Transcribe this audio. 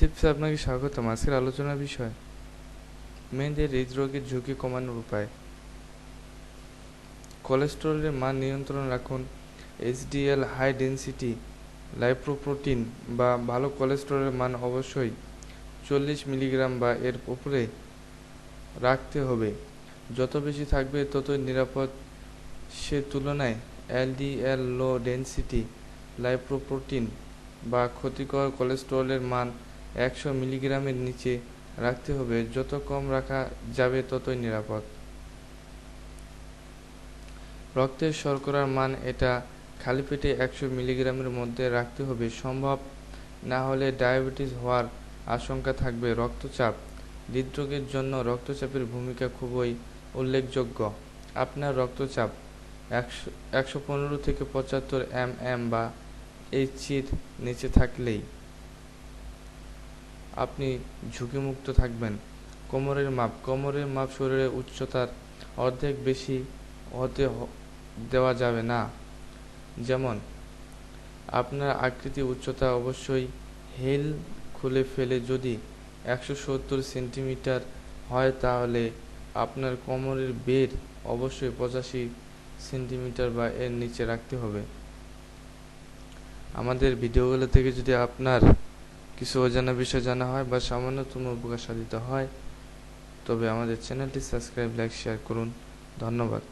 টিপসে আপনাকে স্বাগতম। আজকের আলোচনার বিষয়, মেয়েদের হৃদরোগের ঝুঁকি কমানোর উপায়। কোলেস্টেরলের মান নিয়ন্ত্রণ রাখুন। এইচডিএল হাই ডেনসিটি লাইপ্রোপ্রোটিন বা ভালো কোলেস্টেরলের মান অবশ্যই চল্লিশ মিলিগ্রাম বা এর উপরে রাখতে হবে। যত বেশি থাকবে, ততই নিরাপদ। সে তুলনায় এলডিএল লো ডেনসিটি লাইপ্রোপ্রোটিন বা ক্ষতিকর কোলেস্টেরলের মান একশো মিলিগ্রামের নিচে রাখতে হবে। যত কম রাখা যাবে, ততই নিরাপদ। রক্তের শর্করার মান এটা খালি পেটে একশো মিলিগ্রামের মধ্যে রাখতে হবে। সম্ভব না হলে ডায়াবেটিস হওয়ার আশঙ্কা থাকবে। রক্তচাপ, হৃদরোগের জন্য রক্তচাপের ভূমিকা খুবই উল্লেখযোগ্য। আপনার রক্তচাপ একশো একশো পনেরো থেকে পঁচাত্তর এম এম বা এইচির নিচে থাকলেই আপনি ঝুঁকিমুক্ত থাকবেন। কোমরের মাপ। কোমরের মাপ শরীরের উচ্চতার অর্ধেক বেশি হতে দেওয়া যাবে না। যেমন, আপনার আকৃতি উচ্চতা অবশ্যই হেল খুলে ফেলে। যদি একশো সত্তর সেন্টিমিটার হয় তাহলে আপনার কোমরের বের অবশ্যই পঁচাশি সেন্টিমিটার বা এর নিচে রাখতে হবে। আমাদের ভিডিওগুলো থেকে যদি আপনার কিছু অজানা বিষয় জানা হয় বা সামান্যতম উপকার সাধিত হয়, তবে আমাদের চ্যানেলটি সাবস্ক্রাইব, লাইক শেয়ার করুন। ধন্যবাদ।